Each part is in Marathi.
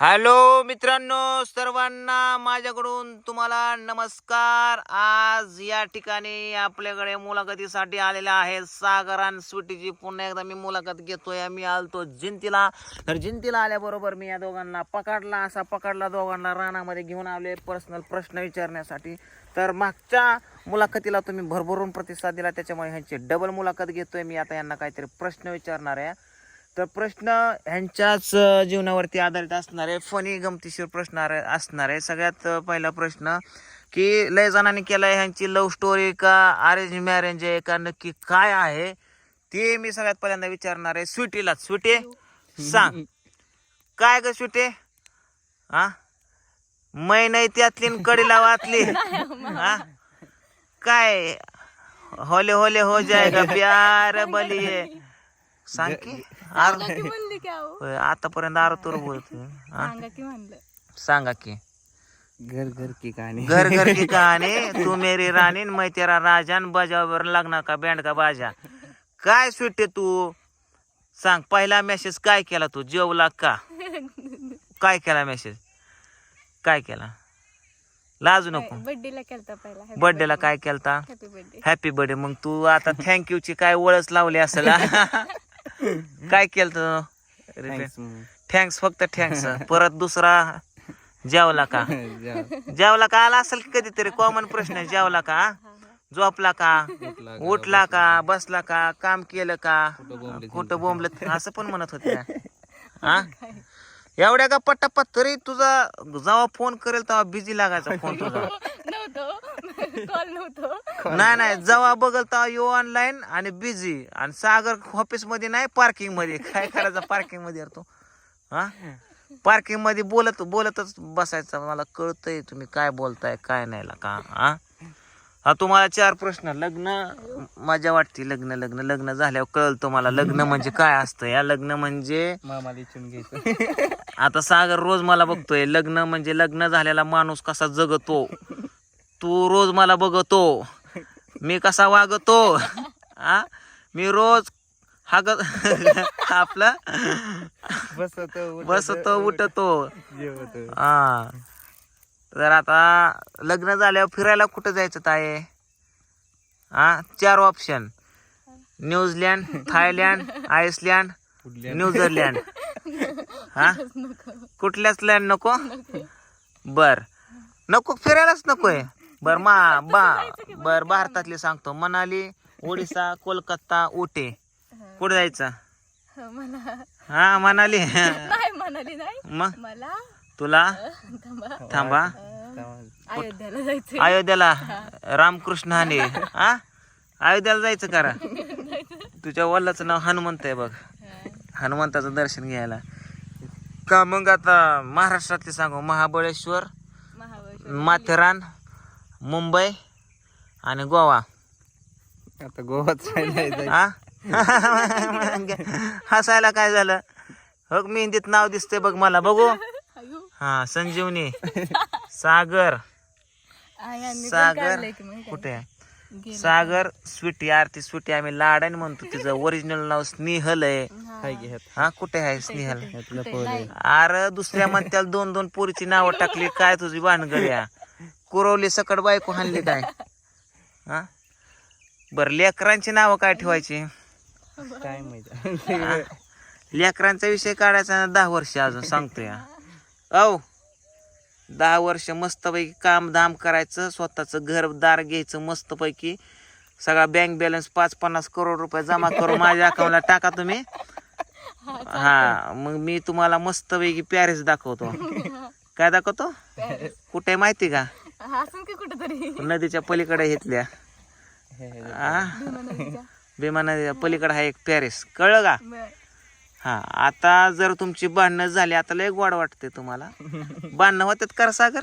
हॅलो मित्रांनो सर्वांना माझ्याकडून तुम्हाला नमस्कार. आज या ठिकाणी आपल्याकडे मुलाखतीसाठी आलेला आहे सागर आणि स्वीटीची. पुन्हा एकदा मी मुलाखत घेतोय मी आलतो जिंतीला. तर जिंतीला आल्याबरोबर मी या दोघांना पकडला. असा पकडला दोघांना रानामध्ये घेऊन आले पर्सनल प्रश्न विचारण्यासाठी. तर मागच्या मुलाखतीला तुम्ही भरभरून प्रतिसाद दिला त्याच्यामुळे ह्यांची डबल मुलाखत घेतोय. मी आता यांना काहीतरी प्रश्न विचारणार आहे. तर प्रश्न ह्यांच्याच जीवनावरती आधारित असणार आहे फनी गमतीशीर प्रश्न असणार. आहे सगळ्यात पहिला प्रश्न की लय जणांनी केलाय ह्यांची लव्ह स्टोरी का अरेंज मॅरेंज आहे का नक्की काय आहे ते मी सगळ्यात पहिल्यांदा विचारणार आहे स्वीटीला स्वीटे सांग. काय ग स्वीटे? हा मै नाही त्यातली कडीला वाचली हा काय? होले होले हो जाएगा प्यार बलिये. सांग की. आर की म्हणली की अहो. होय, आतापर्यंत आरतूर बोलतोय हा? सांगा की म्हणलं. सांगा की. घर घर की कहानी घर घर की कहाणी. तू मेरी राणी न मैं तेरा राजा न बजावर लागणार का बँड का बाजा. काय सुट्टे तू? सांग पहिला मेसेज काय केला तू? जेवला का? काय केला मेसेज काय केला? लाजू नको. बर्थडेला केलता पहिला. बर्थडेला काय केलता? हॅपी बर्थडे हॅपी बर्थडे मग तू आता थँक्यू ची काय वळच लावली असेल हा? काय केलं थँक्स फक्त थँक्स परत दुसरा जेवला का? जेवला. का? आला असेल की कधीतरी? कॉमन प्रश्न आहे, जेवला का? झोपला का? उठला का? बसला का? काम केलं का? कुठं बोंबलं असं पण म्हणत होते का? हा एवढ्या का पट्टापट तरी तुझा जेव्हा फोन करेल तेव्हा बिझी लागायचा फोन तुझा. नव्हतं. कॉल नव्हतं. नाही नाही जेव्हा बघल तेव्हा यो ऑनलाईन आणि बिझी आणि सागर ऑफिसमध्ये नाही पार्किंगमध्ये. काय करायचं? पार्किंगमध्ये यार तू. हा? पार्किंगमध्ये बोलत बोलतच बसायचं. मला कळतंय तुम्ही काय बोलताय काय नाही का हा? हा तुम्हाला चार प्रश्न. लग्न मजा वाटते. लग्न लग्न लग्न झाल्यावर कळलं तुम्हाला. लग्न म्हणजे काय असतं? या लग्न म्हणजे मामाला इच्छून घ्यायचं. आता सागर रोज मला बघतोय लग्न म्हणजे लग्न झालेला माणूस कसा जगतो? तू रोज मला बघतो मी कसा वागतो? आ? मी रोज हाग आपलं? बसत बसतो उठतो. हा. तर आता लग्न झाल्यावर फिरायला कुठं जायचं ताये हा चार option New Zealand Thailand Iceland New Zealand. हा? कुठल्याच लँड नको? बर. नको फिरायलाच नकोय. बर मा बा बर भारतातले सांगतो. मनाली ओडिसा कोलकाता उटे. कुठे जायचं? मला हा मनाली. नाही म्हणाली नाही. मग? मला तुला? थांबा. अयोध्याला रामकृष्ण हाने. हा? अयोध्याला जायचं करा. तुझ्या वल्लाचं नाव हनुमंत आहे बघ. हनुमंताचं दर्शन घ्यायला. का मग आता महाराष्ट्रातले सांगू? महाबळेश्वर महाबळेश्वर. माथेरान मुंबई आणि गोवा. आता हा? हसायला काय झालं? हो मेहंदीत नाव दिसतंय बघ मला. बघू. हा संजीवनी. सागर. सागर. कुठे? आहे. सागर स्वीटी आरती स्वीटी आम्ही लाडाने म्हणतो. तिचं ओरिजिनल नाव स्नेहल आहे. हा. हाय की ह्यात? हा कुठे आहे स्नेहल? ह्यातलं? पोर. अरे दुसऱ्या म्हणत्याला दोन दोन पोरीची नावं टाकली. काय तुझी भानगड्या कुरवली सकड बायको हाणली काय? हा? बर लेकरांची नावं काय ठेवायची? काय माहिती? लेकरांचा विषय काढायचा ना दहा वर्ष अजून सांगतोय औ. दहा वर्ष मस्तपैकी काम धाम करायचं स्वतःचं घरदार घ्यायचं मस्तपैकी. सगळा बँक बॅलन्स पाच पन्नास करोड रुपये जमा करून माझ्या अकाउंटला टाका तुम्ही. हा मग मी तुम्हाला मस्तपैकी पॅरिस दाखवतो. काय दाखवतो. कुठे आहे माहिती का? हा, असून की कुठेतरी. नदीच्या पलीकडे घेतल्या. हा भीमा नदीच्या. पलीकडे आहे एक पॅरिस. कळलं का. हा आता जर तुमची भांडणं झाली आता लय गोड वाटते तुम्हाला. भांडणं होतात कर सागर?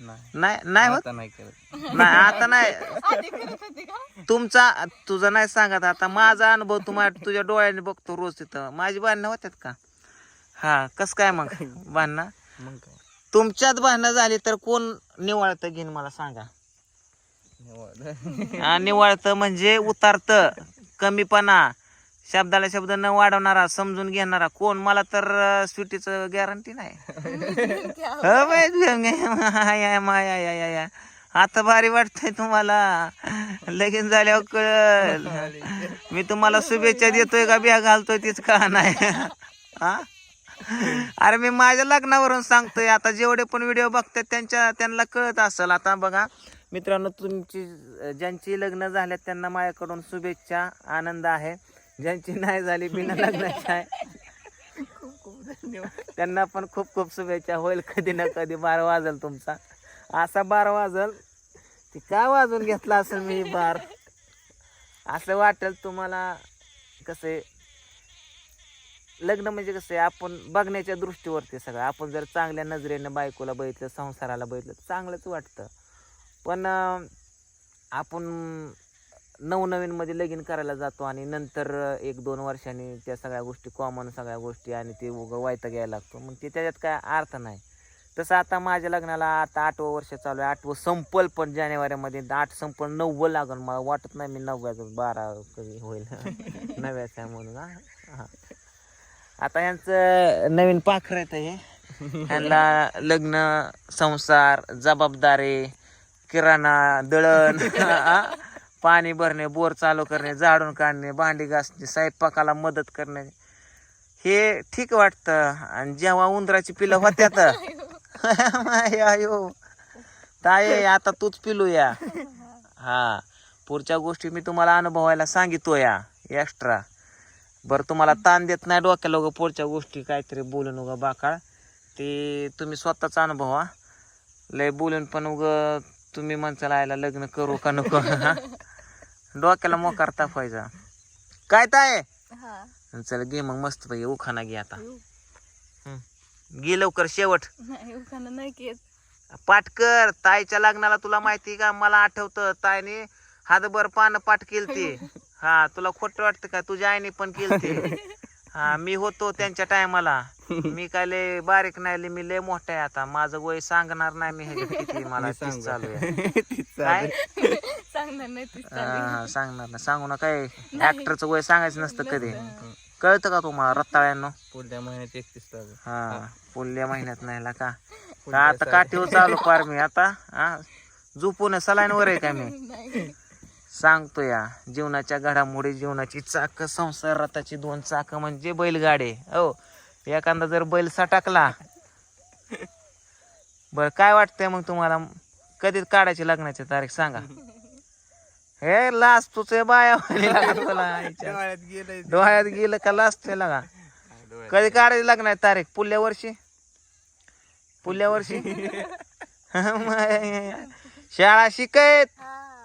नाही. होत? आता नाही करत. नाही आता नाही? तुमचा तुझं नाही सांगत आता माझा अनुभव तुम्हाला तुझ्या डोळ्याने बघतो रोज तिथं. माझी भांडणं होतात का? हा कस काय मग भांडणं? तुमच्यात भांडणं झाली तर कोण निवाळतं घेईन मला सांगा. हा, निवाळतं म्हणजे उतारतं कमीपणा. शब्दाला शब्द न वाढवणारा समजून घेणारा कोण? मला तर स्वीटीचं गॅरंटी नाही. हो. आता भारी वाटतंय तुम्हाला. लगीन झाल्यावर कळल. मी तुम्हाला शुभेच्छा देतोय का बिया घालतोय तीच का नाही? हा? अरे मी माझ्या लग्नावरून सांगतोय आता जेवढे पण व्हिडिओ बघतात त्यांच्या त्यांना कळत असेल. आता बघा मित्रांनो तुमची ज्यांची लग्न झाल्यात त्यांना माझ्याकडून शुभेच्छा आनंद आहे. ज्यांची नाही झाली बिना लग्नाची आहे. त्यांना पण खूप खूप शुभेच्छा. होईल कधी ना कधी. बार वाजल तुमचा. असा बार वाजल ती का वाजून घेतला असेल मी बार? असं वाटेल तुम्हाला कसे लग्न म्हणजे कसं आहे आपण बघण्याच्या दृष्टीवरती सगळं. आपण जर चांगल्या नजरेनं बायकोला बघितलं संसाराला बघितलं चांगलंच वाटतं. पण आपण नवनवीनमध्ये लगीन करायला जातो आणि नंतर एक दोन वर्षांनी त्या सगळ्या गोष्टी कॉमन सगळ्या गोष्टी आणि ते उगं वायता घ्यायला लागतो. मग ते त्याच्यात काय अर्थ नाही. तसं आता माझ्या लग्नाला आता आठवं वर्ष चालू आहे. आठवं संपल पण जानेवारीमध्ये. आठ संपल नव्वद लागल. मला वाटत नाही मी नव्याचं बारा कधी होईल. नव्याचं आहे म्हणून हा. आता यांचं नवीन पाखर येत हे. यांना लग्न संसार जबाबदारी किराणा दळण पाणी भरणे बोर चालू करणे झाडून काढणे भांडी घासणे स्वयंपाकाला मदत करणे. हे ठीक वाटतं. आणि जेव्हा उंदराची पिलं होत्यात. आयो. ताये आता तूच पिलू या हा. पुढच्या गोष्टी मी तुम्हाला अनुभवायला सांगितो या एक्स्ट्रा बरं तुम्हाला ताण देत नाही डोक्याला उगा पुढच्या गोष्टी काहीतरी बोलून उगा बाकाळ. ते तुम्ही स्वतःचा अनुभव लय बोलून पण उग तुम्ही म्हणचाल आयला लग्न करू का नको? डोक्याला मोकार तापायचा काय ताय हा. चल घे मग मस्त पाहिजे उखाना घे आता. हं. घे लवकर शेवट. नाही उखाणं नाही केत पाठ कर. ताईच्या लग्नाला तुला माहिती का? मला आठवतं. ताईने हातभर पानं पाठ केलती. हा तुला खोट वाटतं का? तुझ्या आईने पण केलती. हा मी होतो त्यांच्या टायमाला. मी काय लय बारीक नाही लय, मी लय मोठा आहे आता. माझं वय सांगणार नाही मी ह्याच्यात किती. मला तीस चालू आहे. काय? सांगणार नाही हा, सांगणार ना सांगू ना काय ऍक्टरचं वय सांगायचं नसतं कधी. कळतं का तुम्हाला रत्ताळ्यांनो पुढल्या महिन्यात एकतीस तारीख. हा पुढल्या महिन्यात नाही ला का? का आता काठीवर चालू पार मी आता हा? झोपून सलाईन वर आहे का मी? नाही. सांगतो या जीवनाच्या घडामोडी जीवनाची चाक संसार रथाची दोन चाक म्हणजे बैलगाडे. हो एखादा जर बैल सटाकला. बर काय वाटतंय मग तुम्हाला? कधी काढायची लग्नाची तारीख सांगा. हे लास्ट तुझ बाया लागा. डोळ्यात गेलंय डोळ्यात गेलं का लास्ट लागा. डोळ्यात कधी काढायची लग्न आहे तारीख? पुढल्या वर्षी? पुढल्या वर्षी? शाळा शिकत. हा.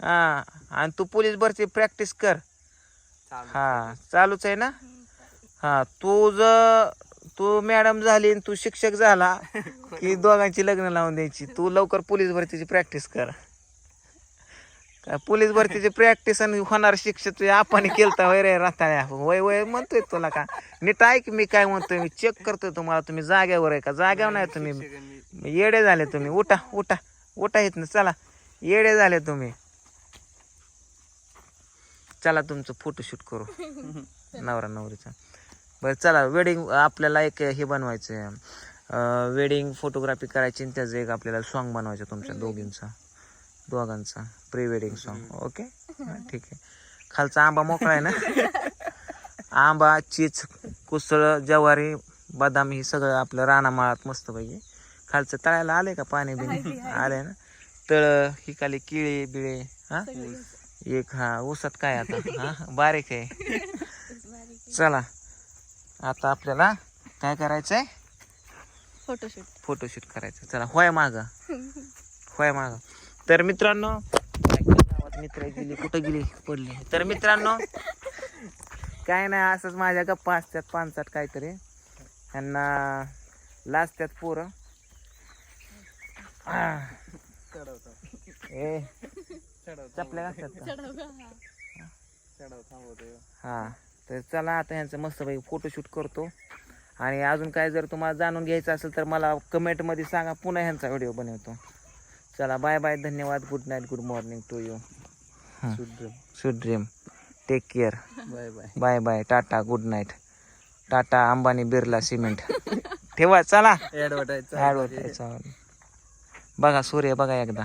हा आणि तू पोलीस भरती प्रॅक्टिस कर. हा चालूच आहे ना? हा तू जर तू मॅडम झाली आणि तू शिक्षक झाला की दोघांची लग्न लावून द्यायची तू लवकर पोलीस भरतीची प्रॅक्टिस कर. काय पोलीस भरतीची प्रॅक्टिस आणि होणार शिक्षक तुझ्या आपण केलता वय रे राताळ्या. वय वय म्हणतोय तुला का? नीट ऐक मी काय म्हणतोय मी चेक करतोय तुम्हाला. तुम्ही जाग्यावर आहे का? जाग्यावर नाही तुम्ही. येडे झाले तुम्ही. उठा उठा. उठा येत ना चला. येडे झाले तुम्ही. चला तुमचं फोटोशूट करू. नवरा नवरीचा. बरं चला. वेडिंग आपल्याला एक हे बनवायचं आहे वेडिंग फोटोग्राफी करायची आणि त्याचं एक आपल्याला सॉन्ग बनवायचं तुमच्या दोघींचा. दोघांचा प्री वेडिंग सॉन्ग ओके ठीक आहे. खालचा आंबा मोकळा आहे ना? आंबा चीज कुसळ ज्वारी बदाम ही सगळं आपलं रानामाळात मस्त पाहिजे खालचं तळायला आले का पाणी बिणी आले ना? तळ ही खाली किळे बिळे हा? एक हा ऊसात काय आता? हा बारीक आहे. चला. आता आपल्याला काय करायचंय? फोटोशूट फोटोशूट करायचं चला होय माग. होय माग. तर मित्रांनो मित्र गेली कुठं गेली पडली तर मित्रांनो काय नाही असंच माझ्या गप्पा असतात पानसाठ काहीतरी. त्यांना लाजतात पोरं. आ. ए. चपल्या घालतात हा तर चला आता ह्यांचं मस्तपैकी फोटोशूट करतो. आणि अजून काय जर तुम्हाला जाणून घ्यायचं असेल तर मला कमेंटमध्ये सांगा पुन्हा ह्यांचा व्हिडिओ बनवतो. चला बाय बाय धन्यवाद. Good night good morning to you sweet dream take care bye bye bye bye tata good night Tata Ambani Birla cement ठेवा चला. ऍडव्हर्टाईज ऍडव्हर्टाईज बघा सूर्य बघा एकदा.